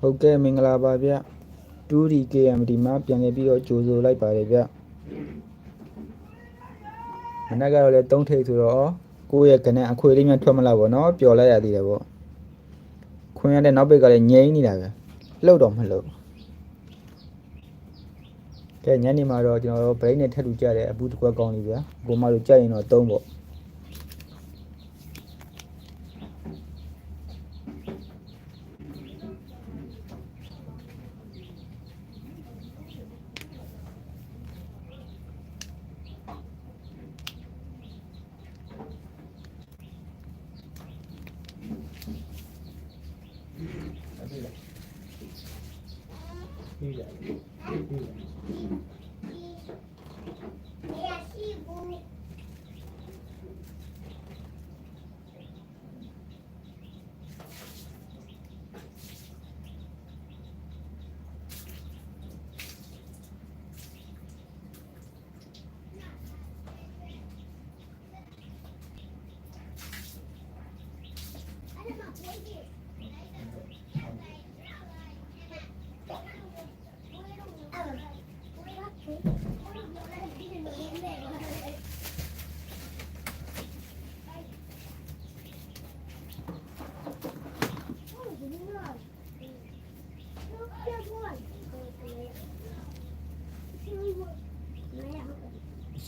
ဟုတ်ကဲ့မင်္ဂလာပါဗျ 2D KMD မှာပြန်လည်ပြီးတော့ကြိုဆိုလိုက်ပါတယ်ဗျမနက်ကတော့လေ3ထိပ်ဆိုတော့ကိုယ့်ရဲ့ကနန်းအခွေလေးများထွက်မလာဘောနော်ပျော်လိုက်ရသေးတယ်ပေါ့ခွင်ရတဲ့နောက်ဘက်ကလည်းငြိမ်းနေတာပဲလှုပ်တော့မလှုပ်ကဲညနေမှာတော့ကျွန်တော်တို့ break နဲ့ထပ်တူကြတဲ့အပူတစ်ခွက်ကောင်းလေးဗျာကိုမတို့ကြိုက်ရင်တော့3ပေါ့ じゃない。Thank you.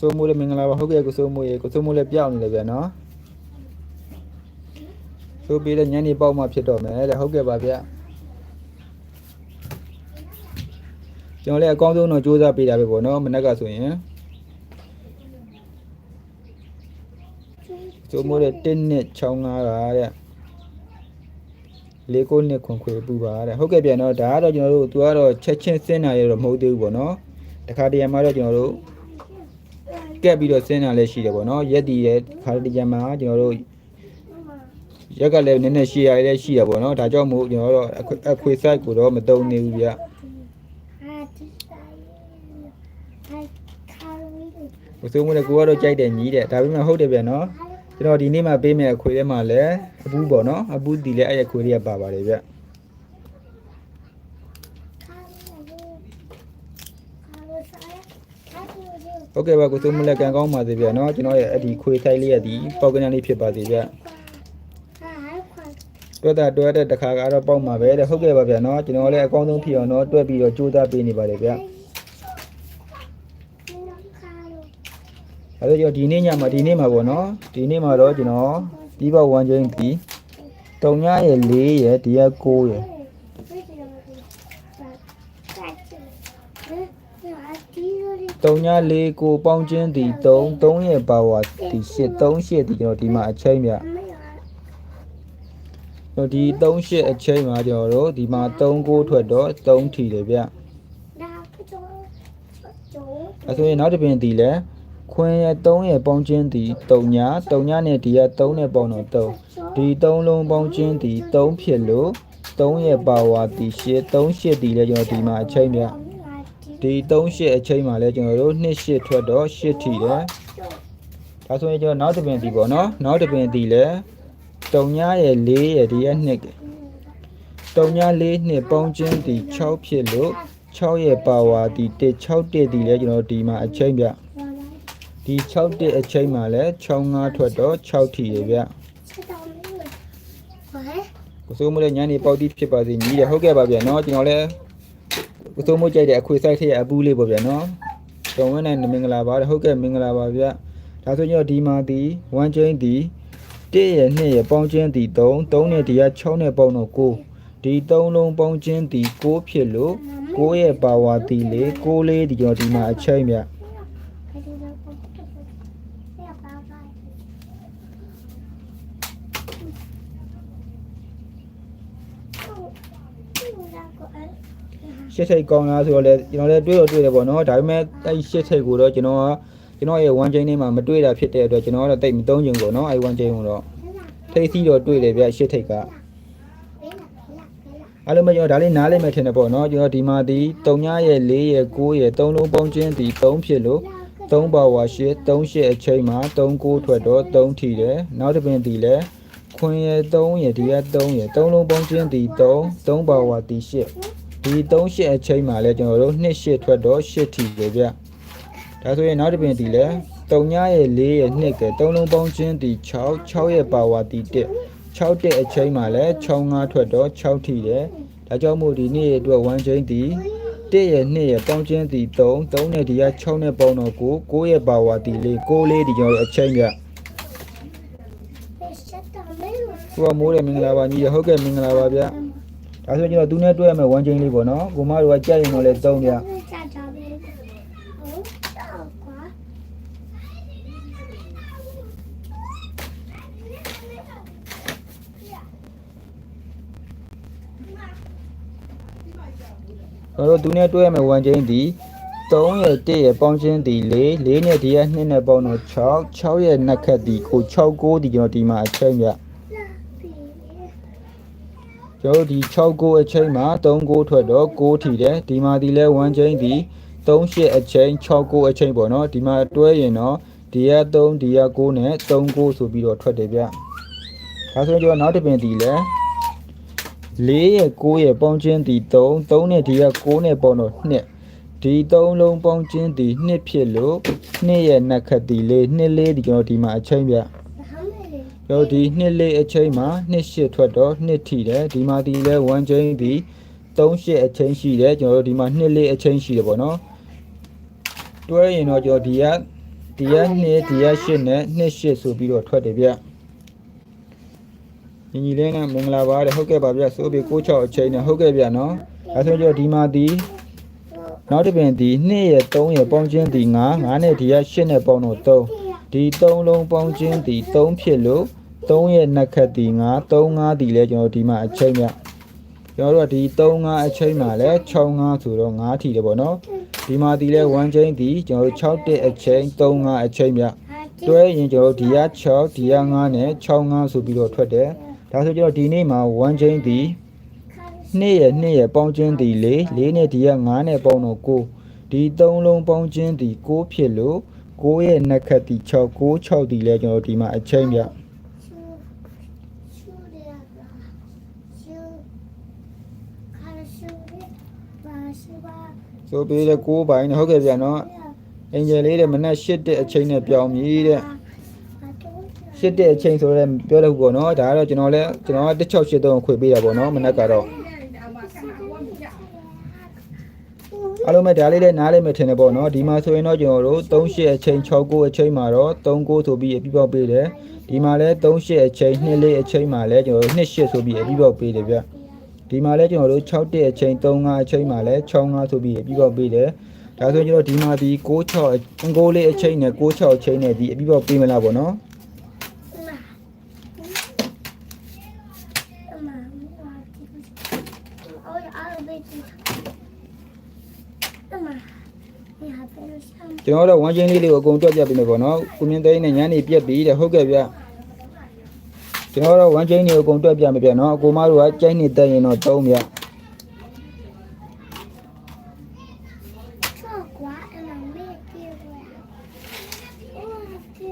စိုးမိုးလည်းမင်္ဂလာပါဟုတ်ကဲ့ကိုစိုးမိုးရေကိုစိုးမိုးလည်းပြောင်းနေတယ်ဗျာနော်ဆိုပြီးတဲ့ညနေပေါက်မှဖြစ်တော့မယ်တဲ့ဟုတ်ကဲ့ပါဗျာကျွန်တော်လည်းအကောင်းဆုံးတော့စူးစမ်းပေးတာပဲပေါ့နော်မနက်ကဆိုရင်စိုးမိုးတဲ့1နှစ်6ငါးတာတဲ့လေးကိုနှစ်ခွန်ခွေပူပါတဲ့ဟုတ်ကဲ့ပြန်တော့ဒါကတော့ကျွန်တော်တို့သူကတော့ချက်ချင်းစင်းတာရတော့မဟုတ်သေးဘူးပေါ့နော်တခါတရံမှာတော့ကျွန်တော်တို့ ကက်ပြီးတော့ဆင်းတာလည်းရှိတယ်ပေါ့နော်ရက်ဒီရဲ့ခါတကြမှာကျွန်တော်တို့ရက်ကလည်းနည်းနည်းရှည်ရလည်းရှိရပေါ့နော်ဒါကြောင့်မို့ကျွန်တော်တို့အခွေအခွေ site ကိုတော့မတုံနေဘူးဗျဘုဆိုးမလည်းကိုကတော့ကြိုက်တယ်ညီးတယ်ဒါပေမဲ့ဟုတ်တယ်ဗျနော်ကျွန်တော်ဒီနေ့မှပေးမယ့်အခွေထဲမှာလည်းအပူပေါ့နော်အပူတီလည်းအဲ့ရခွေတွေကပါပါတယ်ဗျ ဟုတ်ကဲ့ပါကိုဆိုးမလည်းကံကောင်းပါစေဗျနော်ကျွန်တော်ရဲ့အဲ့ဒီခွေ site လေးရဒီပေါက်ကနန်းလေးဖြစ်ပါစေဗျတွက်တာတွက်တဲ့တခါကတော့ပေါက်မှာပဲတဲ့ဟုတ်ကဲ့ပါဗျာနော်ကျွန်တော်လည်းအကောင်းဆုံးဖြစ်အောင်တော့တွက်ပြီးတော့ကြိုးစားပေးနေပါတယ်ဗျာအဲဒါကြောင့်ဒီနေ့ညမှာဒီနေ့မှာပေါ့နော်ဒီနေ့မှာတော့ကျွန်တော်ပြီးပေါက်1ချင်းပြီးတုံညရဲ့4ရဲ့ဒီက9ရဲ့ တုံည4ကိုပေါင်းချင်းဒီ3 3ရဲ့ပါဝါဒီ8 3 8ဒီကျွန်တော်ဒီမှာအချိန်ဗျာတော့ဒီ38အချိန်မှာကျွန်တော်တို့ဒီမှာ39ထွက်တော့3ထီတယ်ဗျအဲဆိုရင်နောက်တစ်ပင်ဒီလဲခွင်းရဲ့3ရဲ့ပေါင်းချင်းဒီ3ညာ3ညာနဲ့ဒီက3နဲ့ပေါင်းတော့3ဒီ3လုံးပေါင်းချင်းဒီ3ဖြစ်လို့3ရဲ့ပါဝါဒီ8 38ဒီလဲကျွန်တော်ဒီမှာအချိန်ဗျ ဒီ38အချိန်မှာလဲကျွန်တော်တို့2 8ထွက်တော့8ထီတယ်ဒါဆိုရင်ကျွန်တော်နောက်တစ်ပင်ဒီပေါ့နော်နောက်တစ်ပင်ဒီလဲတုံညာရဲ့4ရဲ့ဒီရဲ့2တုံညာ4နှစ်ပေါင်းချင်းဒီ6ဖြစ်လို့6ရဲ့ပါဝါဒီ1 6တက်ဒီလဲကျွန်တော်ဒီမှာအချိန်ဗျဒီ6တက်အချိန်မှာလဲ6 5ထွက်တော့6ထီရဗျကိုစိုးမလည်းညနေပေါက်တိဖြစ်ပါစေညီးတယ်ဟုတ်ကဲ့ပါဗျာနော်ကျွန်တော်လ ည်းကိုစိုးမကြိုက်တဲ့အခွေဆိုင်ထည့်အပူးလေးပေါ့ဗျာနော်တုံဝင်းနဲ့မင်္ဂလာပါဟုတ်ကဲ့မင်္ဂလာပါဗျဒါဆိုရင်တော့ဒီမှာဒီ1ချင်းဒီ1ရဲ့2ရဲ့ပေါင်းချင်းဒီ3 3နဲ့ဒီက6နဲ့ပေါင်းတော့9ဒီ3လုံးပေါင်းချင်းဒီ9ဖြစ်လို့9ရဲ့ပါဝါဒီလေ9လေးဒီကျွန်တော်ဒီမှာအချိန်မြ ရှစ်ထိတ်ကောင်းလားဆိုတော့လေကျွန်တော်လည်းတွေးတော့တွေးတယ်ပေါ့နော်ဒါပေမဲ့အဲ့ရှစ်ထိတ်ကိုတော့ကျွန်တော်ကကျွန်တော်ရဲ့1 chain လေးမှာမတွေးတာဖြစ်တဲ့အတွက်ကျွန်တော်ကတော့တိတ်မသုံးချင်ဘူးပေါ့နော်အဲ့1 chain ကိုတော့ထိတ်စီတော့တွေးတယ်ဗျရှစ်ထိတ်ကအားလုံးပဲကျွန်တော်ဒါလေးနားလိုက်မယ်ထင်တယ်ပေါ့နော်ကျွန်တော်ဒီမှာဒီ3ညရဲ့4ရဲ့9ရဲ့3လုံးပေါင်းချင်းဒီ3ဖြစ်လို့3ပါဝါ8 3 8အချိန်မှာ3 9ထွက်တော့3ထီတယ်နောက်တစ်ပင်ဒီလဲခွင်းရဲ့3ရဲ့ဒီက3ရဲ့3လုံးပေါင်းခြင်းဒီ3 3ပါဝါဒီ8 ဒီ3 8အချိန်မှာလဲကျွန်တော်တို့2 8ထွက်တော့8ထီပဲဗျဒါဆိုရင်နောက်တစ်ပင်ဒီလဲ3ညရဲ့4ရဲ့2ကဲ3လုံးပေါင်းခြင်းဒီ6 6ရဲ့ပါဝါဒီ1 6တဲ့အချိန်မှာလဲ6 5ထွက်တော့6ထီတယ်ဒါကြောင့်မို့ဒီနေ့ရဲ့အတွက်1ချိန်ဒီ1ရဲ့2ရဲ့ပေါင်းခြင်းဒီ3 3နဲ့ဒီက6နဲ့ပေါင်းတော့9 9ရဲ့ပါဝါဒီ4 9လေးဒီကျွန်တော်တို့အချိန်ဗျကိုကမိုးတယ်မင်္ဂလာပါညီရဟုတ်ကဲ့မင်္ဂလာပါဗျ ဒါဆိုကျွန်တော်သူနဲ့တွေ့ရမယ်ဝမ်းချင်းလေးပေါ့နော်ကိုမတို့ကကြက်ရင်တော့လဲသုံးဗျကြာကြာပဲဟုတ်တော့ကွာကျွန်တော်တို့သူနဲ့တွေ့ရမယ်ဝမ်းချင်းဒီ3ရဲ့1ရဲ့ပေါင်းချင်းဒီ4 4နဲ့ဒီက2နဲ့ပေါင်းတော့6 6ရဲ့နှစ်ခတ်ဒီကို6 9ဒီကျွန်တော်ဒီမှာအချိန်ဗျလာပြီ ကျွန်တော်တို့ဒီ6 9အချိန်မှာ3 9ထွက်တော့6ထီတယ်ဒီမှာဒီလဲဝမ်းချင်းဒီ3 8အချိန်6 9အချိန်ပေါ့နော်ဒီမှာတွဲရင်တော့ဒီက3ဒီက9နဲ့3 9ဆိုပြီးတော့ထွက်တယ်ဗျဒါဆိုရင်ကျွန်တော်နောက်တစ်ပင်ဒီလဲ4ရဲ့9ရဲ့ပေါင်းခြင်းဒီ3 3နဲ့ဒီက9နဲ့ပေါင်းတော့2ဒီ3လုံးပေါင်းခြင်းဒီ2ဖြစ်လို့2ရဲ့နှစ်ခတ်ဒီလေး2လေးဒီကျွန်တော်ဒီမှာအချိန်ပြ ဟမ်းမေကျွန်တော်ဒီ2လေးအချိန်မှာ2 8ထွက်တော့2ထိတယ်ဒီမှာဒီလဲ1ချိန်ဒီ3 8အချိန်ရှိတယ်ကျွန်တော်တို့ဒီမှာ2လေးအချိန်ရှိတယ်ပေါ့နော်တွဲရင်တော့ကျွန်တော်ဒီကဒီက2ဒီက8နဲ့2 8ဆိုပြီးတော့ထွက်တယ်ဗျညီညီလေးနဲ့မင်္ဂလာပါတဲ့ဟုတ်ကဲ့ပါဗျဆိုပြီး96အချိန်နဲ့ဟုတ်ကဲ့ဗျနော်အဲဆိုကျွန်တော်ဒီမှာဒီနောက်တစ်ပင်ဒီ2ရဲ့3ရဲ့ပေါင်းခြင်းဒီ9 9နဲ့ဒီက8နဲ့ပေါင်းတော့3ဒီ3လုံးပေါင်းခြင်းဒီ3ဖြစ်လို့ 3ရဲ့နှစ်ခတ်ဒီ9 3 5ဒီလဲကျွန်တော်ဒီမှာအချိန်ဗျကျွန်တော်တို့ကဒီ3 5အချိန်မှာလဲ6 5ဆိုတော့9ထီတယ်ပေါ့နော်ဒီမှာဒီလဲ1ချိန်ဒီကျွန်တော်တို့6တက်အချိန်3 5အချိန်ဗျတွဲရင်ကျွန်တော်တို့ဒီက6ဒီက9နဲ့6 5ဆိုပြီးတော့ထွက်တယ်ဒါဆိုကျွန်တော်ဒီနေ့မှာ1ချင်းဒီ2ရဲ့2ရဲ့ပေါင်းချင်းဒီ4 4နဲ့ဒီက9နဲ့ပေါင်းတော့9ဒီ3လုံးပေါင်းချင်းဒီ9ဖြစ်လို့9ရဲ့နှစ်ခတ်ဒီ6 9 6ဒီလဲကျွန်တော်ဒီမှာအချိန်ပြ ရှူရှူရတာရှူခါရှူရပါရှူပါ ဆိုပြီးတဲ့9ပိုင်းနဲ့ဟုတ်ကဲ့ဗျာနော်အင်ဂျယ်လေးတဲ့မနက်8တဲ့အချိန်နဲ့ပြောင်းပြီတဲ့8တဲ့အချိန်ဆိုတော့ပြောလို့ပေါ့နော်ဒါကတော့ကျွန်တော်လည်းကျွန်တော်က1683ခွေပေးတာပေါ့နော်မနက်ကတော့အားလုံးပဲဒါလေးလည်းနားလေးမထင်နဲ့ပေါ့နော်ဒီမှာဆိုရင်တော့ကျွန်တော်တို့38အချိန်69အချိန်မှာတော့39ဆိုပြီးအပြီးပေါက်ပေးတယ်ဒီမှာလည်း38အချိန်24အချိန်မှာလည်းကျွန်တော်တို့28ဆိုပြီးအပြီးပေါက်ပေးတယ်ဗျ ဒီမှာလည်းကျွန်တော်တို့61အချိန်35အချိန်မှာလည်း65ဆိုပြီးအပြီးပေါက်ပေးတယ်ဒါဆိုရင်ကျွန်တော်ဒီမှာဒီ96အငိုးလေးအချိန်နဲ့96အချိန်နဲ့ဒီအပြီးပေါက်ပေးမလားပေါ့နော်အမအော်အားဘေးအမဒီဟာပဲလို့ဆမ်းကျွန်တော်တို့ဝမ်းချင်းလေးလေးကိုအကုန်တွက်ပြပေးမယ်ပေါ့နော်ကုမြင့်သိန်းနဲ့ညနေပြက်ပြီးတဲ့ဟုတ်ကဲ့ဗျ ကျွန်တော်တို့ဝမ်းချင်းလေးကိုအကုန်တွက်ပြမယ်ဗျနော်အကိုမတို့ကကြိုက်နေတက်ရင်တော့သုံးဗျ ချော့ကွာအမမေးပြေကွာအိုးဒီ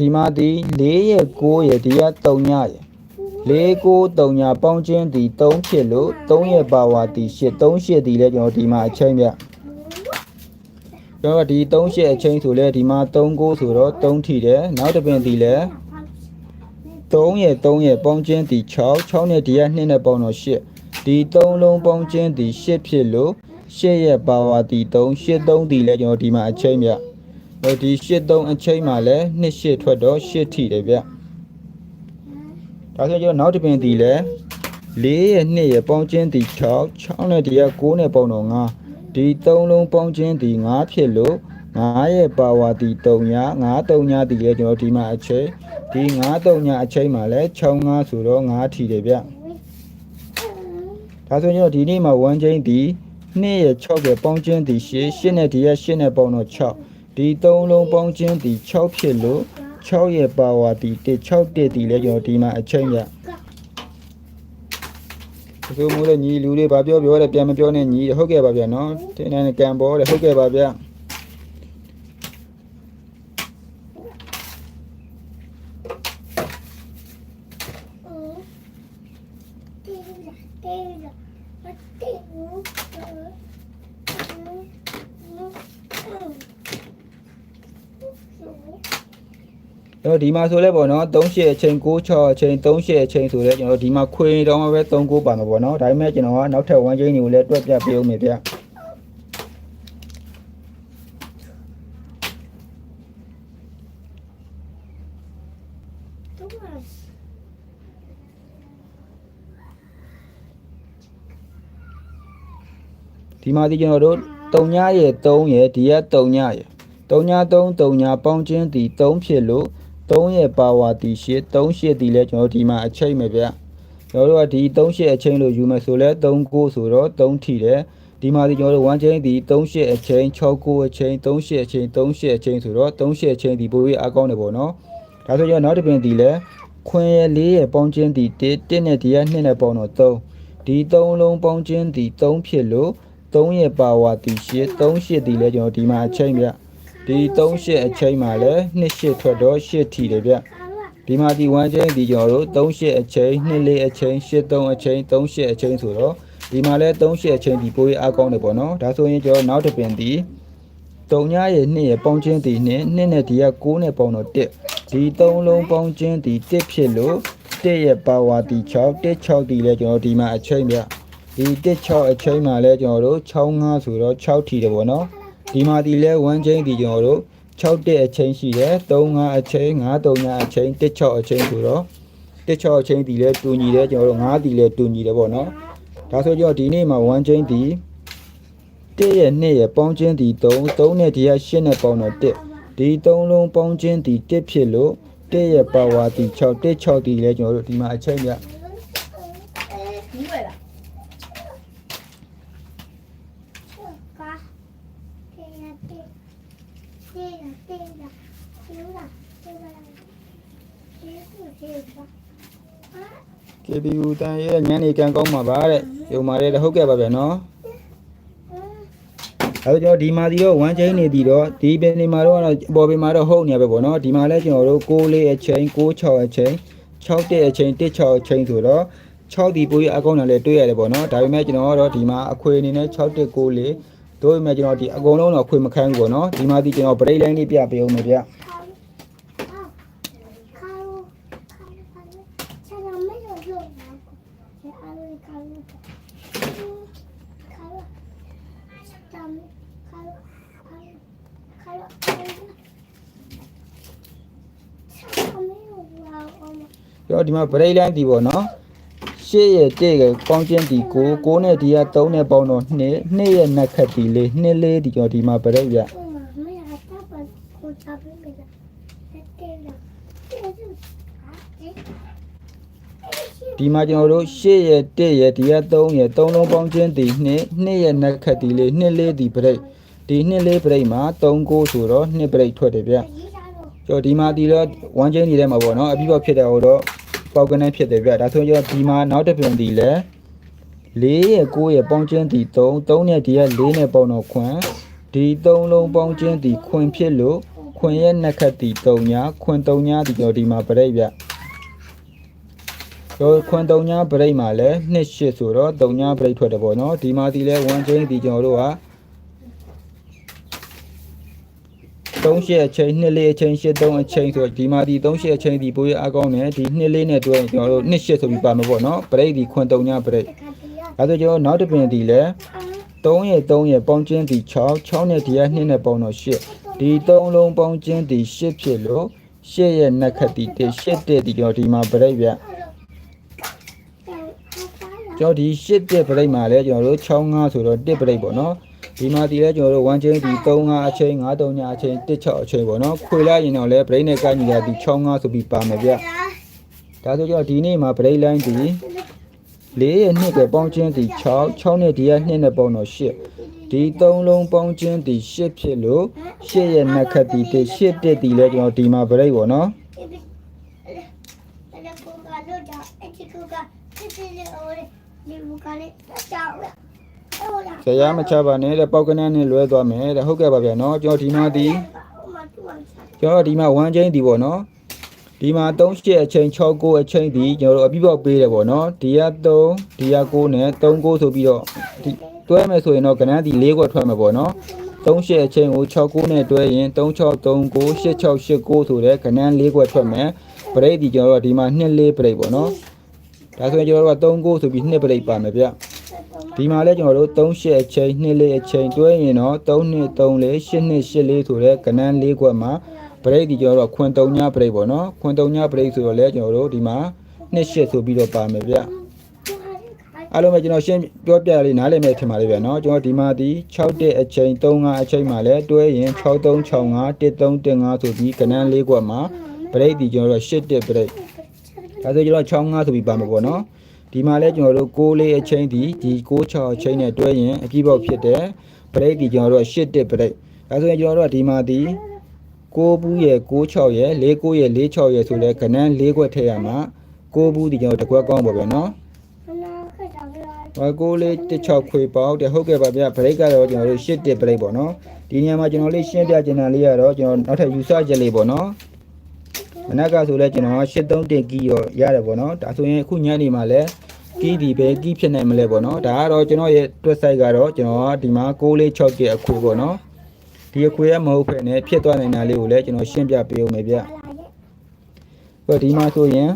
ဒီမှာဒီ4ရဲ့9ရဲ့ဒီက3ညရဲ့4 9 3ညပေါင်းချင်းဒီ3ဖြစ်လို့3ရဲ့ပါဝါဒီ8 3 8ဒီလဲကျွန်တော်ဒီမှာအချိန်ပြကျွန်တော်ဒီ3 8အချိန်ဆိုလဲဒီမှာ3 9ဆိုတော့3ထိတယ်နောက်တစ်ပင်ဒီလဲ3ရဲ့3ရဲ့ပေါင်းချင်းဒီ6 6နဲ့ဒီက2နဲ့ပေါင်းတော့8ဒီ3လုံးပေါင်းချင်းဒီ8ဖြစ်လို့8ရဲ့ပါဝါဒီ3 8 3ဒီလဲကျွန်တော်ဒီမှာအချိန်ပြဟို ဒီ83အချိန်မှလည်း2 8ထွက်တော့8ထိတယ်ဗျဒါဆိုကျွန်တော်နောက်တစ်ပင်ဒီလဲ4ရဲ့2ရဲ့ပေါင်းချင်းဒီ6 6နဲ့ဒီက9နဲ့ပေါင်းတော့9ဒီ3လုံးပေါင်းချင်းဒီ9ဖြစ်လို့9ရဲ့ပါဝါဒီ3ည9 3ညဒီလဲကျွန်တော်ဒီမှာအချိန်ဒီ9 3ညအချိန်မှလည်း6 5ဆိုတော့9ထိတယ်ဗျဒါဆိုကျွန်တော်ဒီနေ့မှာ1ချင်းဒီ2ရဲ့6ရဲ့ပေါင်းချင်းဒီ8 8နဲ့ဒီက8နဲ့ပေါင်းတော့6 ဒီသုံးလုံးပေါင်းခြင်းဒီ6ဖြစ်လို့6ရဲ့ပါဝါဒီ1 6တက်ဒီလဲကျွန်တော်ဒီမှာအချိန်ရဆိုမိုးတဲ့ညီလူတွေဗာပြောပြောတယ်ပြန်မပြောနဲ့ညီဟုတ်ကဲ့ပါဗျာနော်တင်းနဲ့ကံပေါ်တယ်ဟုတ်ကဲ့ပါဗျာ ကျွန်တော်ဒီမှာဆိုလဲပေါ့နော်38အချိန်96အချိန်38အချိန်ဆိုလဲကျွန်တော်ဒီမှာခွေတောင်းပဲ39ပါမှာပေါ့နော်ဒါပေမဲ့ကျွန်တော်ကနောက်ထပ်1ချိန်တွေကိုလည်းတွက်ပြပေးဦးမယ်ဗျ多少？ဒီမှာဒီကျွန်တော်တို့3ညရဲ့3ရဲ့ဒီက3ညရဲ့ 3ည3 3ညပေါင်းခြင်းဒီ3ဖြစ်လို့3ရဲ့ပါဝါဒီ8 3 8ဒီလဲကျွန်တော်ဒီမှာအချိန်မယ်ဗျကျွန်တော်တို့ကဒီ3 8အချိန်လို့ယူမယ်ဆိုလဲ3 9ဆိုတော့3ထီတယ်ဒီမှာဒီကျွန်တော်တို့1ချိန်ဒီ3 8အချိန်6 9အချိန်3 8အချိန်3 8အချိန်ဆိုတော့3 8အချိန်ဒီပိုပြီးအကောင်းတယ်ပေါ့နော်ဒါဆိုကျွန်တော်နောက်တစ်ပင်ဒီလဲခွင်ရဲ့4ရဲ့ပေါင်းခြင်းဒီ1 1နဲ့ဒီက2နဲ့ပေါင်းတော့3ဒီ3လုံးပေါင်းခြင်းဒီ3ဖြစ်လို့3ရဲ့ပါဝါတီရှစ်3ရှစ်တီလဲကျွန်တော်ဒီမှာအချိန်ဗျ ဒီ3ရှစ်အချိန်မှာလဲ2ရှစ်ထွက်တော့8ထီတယ်ဗျ卡了，ဒီမှာဒီ1ချိန်ဒီကျွန်တော်တို့3ရှစ်အချိန်2လေးအချိန်8 3အချိန်3ရှစ်အချိန်ဆိုတော့ဒီမှာလဲ3ရှစ်အချိန်ဒီပိုးရအကောင်းတယ်ပေါ့နော်ဒါဆိုရင်ကျွန်တော်နောက်တစ်ပင်ဒီ3ညရဲ့2ရဲ့ပေါင်းချင်းဒီ2 2နဲ့ဒီက9နဲ့ပေါင်းတော့1ဒီ3လုံးပေါင်းချင်းဒီ1ဖြစ်လို့1ရဲ့ပါဝါတီ6 1 6ဒီလဲကျွန်တော်ဒီမှာအချိန်ဗျဒီတစ်6အချိန်မှာလဲကျွန်တော်တို့65ဆိုတော့6ထီတယ်ပေါ့နော် ဒီမှာဒီလဲ1ချင်းဒီကျွန်တော်တို့6တက်အချင်းရှိတယ်35အချင်း53ညအချင်း16အချင်းဆိုတော့16အချင်းဒီလဲတူညီတယ်ကျွန်တော်တို့9ဒီလဲတူညီတယ်ပေါ့နော်ဒါဆိုကြောဒီနေ့မှာ1ချင်းဒီ1ရဲ့2ရဲ့ပေါင်းချင်းဒီ3 3နဲ့ဒီက8နဲ့ပေါင်းတော့1ဒီ3လုံးပေါင်းချင်းဒီ1ဖြစ်လို့1ရဲ့ပါဝါဒီ6 16ဒီလဲကျွန်တော်တို့ဒီမှာအချင်းပြဒီပဲလား KBU တန်ရဲ့ညနေကန်ကောင်းမှာပါတဲ့ရုံမာတဲ့ဟုတ်ကဲ့ပါဗျာနော်嗯，အဲဒါကျွန်တော်ဒီမှာဒီတော့1 chain နေဒီတော့ဒီပင်နေမှာတော့အပေါ်ပင်မှာတော့ဟုတ်နေရပဲပေါ့နော်ဒီမှာလဲကျွန်တော်တို့6လေးအချိန်6 6အချိန်6တက်အချိန်1 6အချိန်ဆိုတော့6ဒီပိုးရအကောင်းတယ်လဲတွေ့ရတယ်ပေါ့နော်ဒါပေမဲ့ကျွန်တော်ကတော့ဒီမှာအခွေအနေနဲ့6တက်6လေး တို့ပေမဲ့ကျွန်တော်ဒီအကုန်လုံးတော့ခွေမခန်းဘူးပေါ့နော်ဒီမှာဒီကျွန်တော် brake line လေးပြပေးအောင်မယ်ဗျကျွန်တော်ဒီမှာ brake line ဒီပေါ့နော် ရှေ့ရဲ့ကြည့်ကပေါင်းချင်းဒီကိုကိုနဲ့ဒီက3နဲ့ပေါင်းတော့နှစ်နှစ်ရဲ့နှက်ခက်ဒီလေးနှစ်လေးဒီတော့ဒီမှာပြတော့ရဒီမှာကျွန်တော်တို့ရှေ့ရဲ့1ရဲ့ဒီက3ရဲ့3လုံးပေါင်းချင်းဒီနှစ်နှစ်ရဲ့နှက်ခက်ဒီလေးနှစ်လေးဒီပြိတ်ဒီနှစ်လေးပြိတ်မှာ3ကိုဆိုတော့နှစ်ပြိတ်ထွက်တယ်ဗျကျော်ဒီမှာဒီတော့1ချင်းဒီထဲမှာပေါ့နော်အပြီးတော့ဖြစ်တယ်ဟိုတော့ ပေါက်ကနေဖြစ်တယ်ဗျဒါဆိုကျွန်တော်ဒီမှာနောက်တစ်ပြင်ဒီလဲ4ရဲ့9ရဲ့ပေါင်းချင်းဒီ3 3နဲ့ဒီက4နဲ့ပေါင်းတော့ခွန်ဒီ3လုံးပေါင်းချင်းဒီခွန်ဖြစ်လို့ခွန်ရဲ့နှက်ခတ်ဒီ3ညာခွန်3ညာဒီကျွန်တော်ဒီမှာ break ဗျတော့ခွန်3ညာ break မှာလဲ2 8ဆိုတော့3ညာ break ထွက်တယ်ပေါ့နော်ဒီမှာဒီလဲ1 chain ဒီကျွန်တော်တို့က 3ရှစ်အချိန်2လေးအချိန်8 3အချိန်ဆိုတော့ဒီမှာဒီ3ရှစ်အချိန်ဒီပိုးရအကောင်းနဲ့ဒီ2လေးနဲ့တွဲရင်ကျွန်တော်တို့2ရှစ်ဆိုပြီးပါမှာပေါ့နော်ဘရိတ်ဒီခွန်တုံညဘရိတ်ဒါဆိုကျွန်တော်နောက်တစ်ပင်ဒီလဲ3ရဲ့3ရဲ့ပေါင်းချင်းဒီ6 6နဲ့ဒီက2နဲ့ပေါင်းတော့8ဒီ3လုံးပေါင်းချင်းဒီ8ဖြစ်လို့8ရဲ့နှက်ခတ်ဒီ1 8တဲ့ဒီကျွန်တော်ဒီမှာဘရိတ်ပြကျွန်တော်ဒီ8တဲ့ဘရိတ်မှာလဲကျွန်တော်တို့6 5ဆိုတော့1ဘရိတ်ပေါ့နော် ဒီမှာဒီလဲကျွန်တော်တို့1ချင်းဒီ3 5အချိန်5 3ညအချိန်1 6အချိန်ပေါ့နော်ခွေလိုက်ရင်တော့လဲ break နဲ့ကိုက်ညီတာဒီ6 5ဆိုပြီးပါမယ်ဗျဒါဆိုကျွန်တော်ဒီနေ့မှာ break line ဒီ4ရဲ့2ကပေါင်းချင်းဒီ6 6နဲ့ဒီက2နဲ့ပေါင်းတော့8ဒီသုံးလုံးပေါင်းခြင်းဒီရှစ်ဖြစ်လို့ရှစ်ရဲ့နက်ခတ်ဒီတစ်ရှစ်တစ်ဒီလဲကျွန်တော်ဒီမှာဗရိတ်ပေါ့နော်အဲ့ဒါကိုကလို့တော့အဲ့ဒီကိုကစစ်စစ်လေးဟိုလေဒီဘူကလေးတောက်ရဟုတ်လား ဆရာမချပါနဲ့တဲ့ပေါက်ကနန်းနဲ့လွဲသွားမယ်တဲ့ဟုတ်ကဲ့ပါဗျာနော်ကျွန်တော်ဒီမှာဒီဟိုမှာတူအောင်ချကျွန်တော်ဒီမှာ1ချင်းဒီပေါ့နော်ဒီမှာ3ရှစ်အချိန်6 9အချိန်ဒီကျွန်တော်တို့အပြည့်ပေါက်ပေးတယ်ပေါ့နော်ဒီက3ဒီက9နဲ့3 9ဆိုပြီးတော့ဒီတွဲမယ်ဆိုရင်တော့ကနန်းဒီ၄ခွက်ထွက်မှာပေါ့နော်3ရှစ်အချိန်ကို6 9နဲ့တွဲရင်3 6 3 9 8 6 8 9ဆိုတဲ့ကနန်း၄ခွက်ထွက်မယ်ပရိတ်ဒီကျွန်တော်တို့ဒီမှာ2 4ပရိတ်ပေါ့နော်ဒါဆိုရင်ကျွန်တော်တို့က3 9ဆိုပြီး2ပရိတ်ပါမယ်ဗျ ဒီမှာလဲကျွန်တော်တို့3ရှစ်အချိန်2လေးအချိန်တွဲရင်တော့3နှစ်3လေး8နှစ်8လေးဆိုတဲ့ကဏ္ဍ၄ခွက်မှာဘရိတ်ဒီကျွန်တော်တို့ခွန်3ညဘရိတ်ပေါ့နော်ခွန်3ညဘရိတ်ဆိုတော့လဲကျွန်တော်တို့ဒီမှာနှစ်ရှစ်ဆိုပြီးတော့ပါမယ်ဗျအားလုံးပဲကျွန်တော်ရှင်းပြောပြလေးနားလည်မယ်ထင်ပါလေဗျနော်ကျွန်တော်ဒီမှာဒီ6တဲ့အချိန်3 5အချိန်မှာလဲတွဲရင်6 3 6 5 1 3 1 5ဆိုပြီးကဏ္ဍ၄ခွက်မှာဘရိတ်ဒီကျွန်တော်တို့8တက်ဘရိတ်ဒါဆိုကျွန်တော်6 5ဆိုပြီးပါမှာပေါ့နော် ဒီမှာလဲကျွန်တော်တို့6လေးအချိန်ဒီဒီ6 6အချိန်နဲ့တွဲရင်အပြည့်ပေါက်ဖြစ်တယ်ဘရိတ်ဒီကျွန်တော်တို့8တစ်ဘရိတ်ဒါဆိုရင်ကျွန်တော်တို့ကဒီမှာဒီ6ဘူးရဲ့6 6ရဲ့4 9ရဲ့4 6ရဲ့ဆိုလဲကဏ္ဍ၄ခွက်ထည့်ရမှာ6ဘူးဒီကျွန်တော်တစ်ခွက်ကောင်းပါပဲเนาะ နာခက်တောင်ရ ဟော6လေး16ခွေပေါက်တယ်ဟုတ်ကဲ့ပါဗျဘရိတ်ကတော့ကျွန်တော်တို့8တစ်ဘရိတ်ပေါ့เนาะဒီနေရာမှာကျွန်တော်လေးရှင်းပြချင်တာလေးကတော့ကျွန်တော်နောက်ထပ်ယူဆချက်လေးပေါ့เนาะမနက်ကဆိုလဲကျွန်တော်83တင်ကီရောရတယ်ပေါ့เนาะဒါဆိုရင်အခုညနေမှာလဲ ကီးဒီပဲကီးဖြစ်နိုင်မလဲပေါ့နော်ဒါကတော့ကျွန်တော်ရဲ့ twist site ကတော့ကျွန်တော်ကဒီမှာ6လေး6ရဲ့အခွေပေါ့နော်ဒီအခွေရမဟုတ်ဖ ೇನೆ ဖြစ်သွားနိုင်တာလေးကိုလည်းကျွန်တော်ရှင်းပြပေးအောင်မယ်ဗျလာရဲ့ဟိုဒီမှာဆိုရင်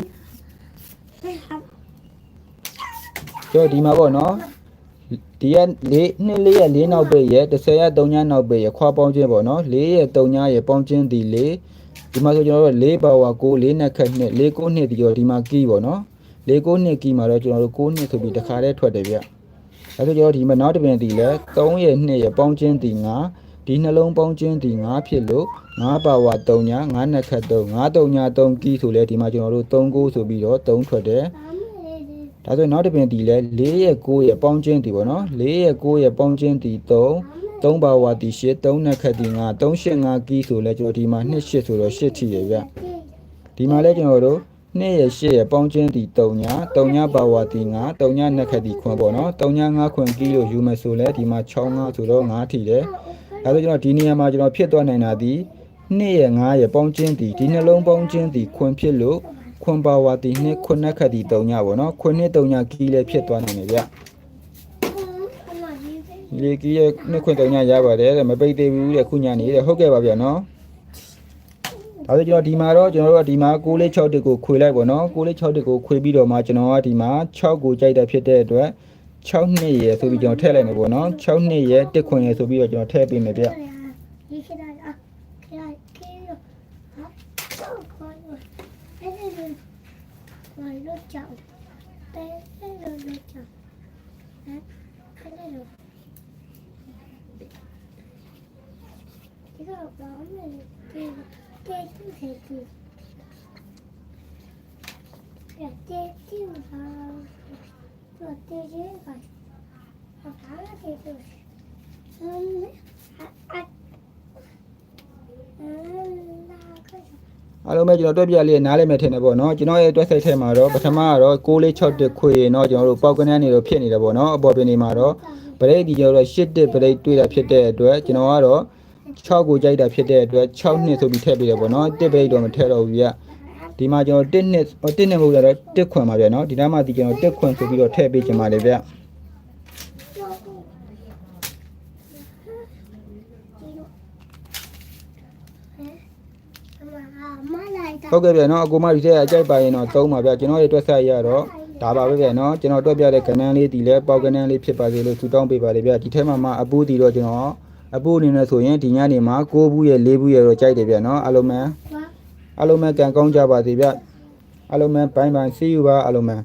ကျွန်တော်ဒီမှာပေါ့နော်ဒီကလေးနှစ်လေးရဲ့၄နောက်ပိတ်ရဲ့30ရဲ့3ညနောက်ပိတ်ရဲ့ခွာပေါင်းခြင်းပေါ့နော်၄ရဲ့3ညရဲ့ပေါင်းခြင်းဒီလေးဒီမှာဆိုကျွန်တော်တို့၄ပါဝါ6 4နှစ်ခက်နှစ်၄9နှစ်ဒီတော့ဒီမှာကီးပေါ့နော် ၄9နှစ်ကီးမှာတော့ကျွန်တော်တို့9နှစ်ဆိုပြီးတစ်ခါတည်းထွက်တယ်ဗျအဲဆိုကျွန်တော်ဒီမှာနောက်တစ်ပင်တီလဲ3ရဲ့2ရဲ့ပေါင်းချင်းတီ9ဒီနှလုံးပေါင်းချင်းတီ9ဖြစ်လို့9ပါဝါ3ညာ9နှစ်ခတ်3 9 3ညာ3ကီးဆိုလဲဒီမှာကျွန်တော်တို့3ကိုဆိုပြီးတော့3ထွက်တယ်ဘာမလဲဒီဒါဆိုနောက်တစ်ပင်တီလဲ4ရဲ့9ရဲ့ပေါင်းချင်းတီပေါ့နော်4ရဲ့9ရဲ့ပေါင်းချင်းတီ3 3ပါဝါတီ8 3နှစ်ခတ်တီ9 3 8 5ကီးဆိုလဲကျွန်တော်ဒီမှာ2 8ဆိုတော့8ထီရဗျဒီမှာလဲကျွန်တော်တို့ 2ရဲ့8ရဲ့ပေါင်းချင်းတီ3ညာ3ညာပါဝါတီ9 3ညာနှစ်ခတ်တီခွန်ပေါ့နော်3ညာ9ခွန်ကီးလို့ယူမယ်ဆိုလဲဒီမှာ6 5ဆိုတော့9ထီတယ်အဲဒါကျွန်တော်ဒီနေရာမှာကျွန်တော်ဖြစ်သွားနိုင်တာဒီ2ရဲ့9ရဲ့ပေါင်းချင်းဒီဒီနှလုံးပေါင်းချင်းဒီခွန်ဖြစ်လို့ခွန်ပါဝါဒီနှစ်ခွန်နက်ခတ်ဒီ3ညပေါ့နော်ခွန်နှစ်3ညကီးလည်းဖြစ်သွားနိုင်တယ်ဗျအမကြီးပဲဒီလေကီးရဲ့နှစ်ခွန်3ညရပါတယ်တဲ့မပိတ်သေးဘူးတဲ့ခုညနေတဲ့ဟုတ်ကဲ့ပါဗျနော် ဒါဆိုကျွန်တော်ဒီမှာတော့ကျွန်တော်တို့ကဒီမှာ6လေး6တစ်ကိုခွေလိုက်ပေါ့နော်6လေး6တစ်ကိုခွေပြီးတော့မှကျွန်တော်ကဒီမှာ6ကိုကြိုက်တာဖြစ်တဲ့အတွက်6နှစ်ရယ်ဆိုပြီးကျွန်တော်ထည့်လိုက်မယ်ပေါ့နော်6နှစ်ရယ်1ခွန်ရယ်ဆိုပြီးတော့ကျွန်တော်ထည့်ပေးမယ်ဗျဒီခေတ်ကခေတ်ခေတ်ဟာတော့ခေါ်ရအဲ့ဒီလိုဘာလို့ကြောက်တဲတဲလို့ကြောက်ဟမ်အဲ့ဒီလိုဒီကဘာ မှမလုပ်ဘူးတဲတူးခဲတူးတဲတဲတူးဟာတော့တဲရဲကဟာကားတဲတူးဟမ်အအအားလုံးပဲကျွန်တော်တွက်ပြလေးနားလည်မယ်ထင်တယ်ပေါ့နော်ကျွန်တော်ရဲ့တွက်စိတ်ထဲမှာတော့ပထမကတော့6လေး6တစ်ခွေရင်တော့ကျွန်တော်တို့ပေါက်ကနန်းနေတော့ဖြစ်နေတယ်ပေါ့နော်အပေါ်ပြင်နေမှာတော့ဗရိတ်ဒီကျွန်တော်တို့8တစ်ဗရိတ်တွေ့တာဖြစ်တဲ့အတွက်ကျွန်တော်ကတော့ 6ကိုကြိုက်တာဖြစ်တဲ့အတွက်6နှစ်ဆိုပြီးထည့်ပေးတယ်ပေါ့နော်တစ်ဗရိတ်တော့မထည့်တော့ဘူးဗျဒီမှာကျွန်တော်1နှစ်1နှစ်မဟုတ်တော့1ခွန်ပါဗျနော်ဒီနားမှာဒီကျွန်တော်1ခွန်ဆိုပြီးတော့ထည့်ပေးချင်ပါတယ်ဗျမလိုက်တာဟုတ်ကဲ့ဗျနော်အကူမဒီထက်အကြိုက်ပါရင်တော့သုံးပါဗျကျွန်တော်ရဲ့တွက်ဆက်ရတော့ဒါပါပဲဗျနော်ကျွန်တော်တွက်ပြတဲ့ကဏ္ဍလေးဒီလဲပေါက်ကဏ္ဍလေးဖြစ်ပါစေလို့ဆုတောင်းပေးပါလေဗျဒီထဲမှာမှအပူးတီတော့ကျွန်တော် အပူးအနေနဲ့ဆိုရင်ဒီညနေမှာ6ဘူးရဲ့4ဘူးရဲ့တော့ကြိုက်တယ်ဗျနော်အလုံးမဲဘာအလုံးမဲကံကောင်းကြပါစေဗျအလုံးမဲဘိုင်းဘိုင်း see you ပါအလုံးမဲ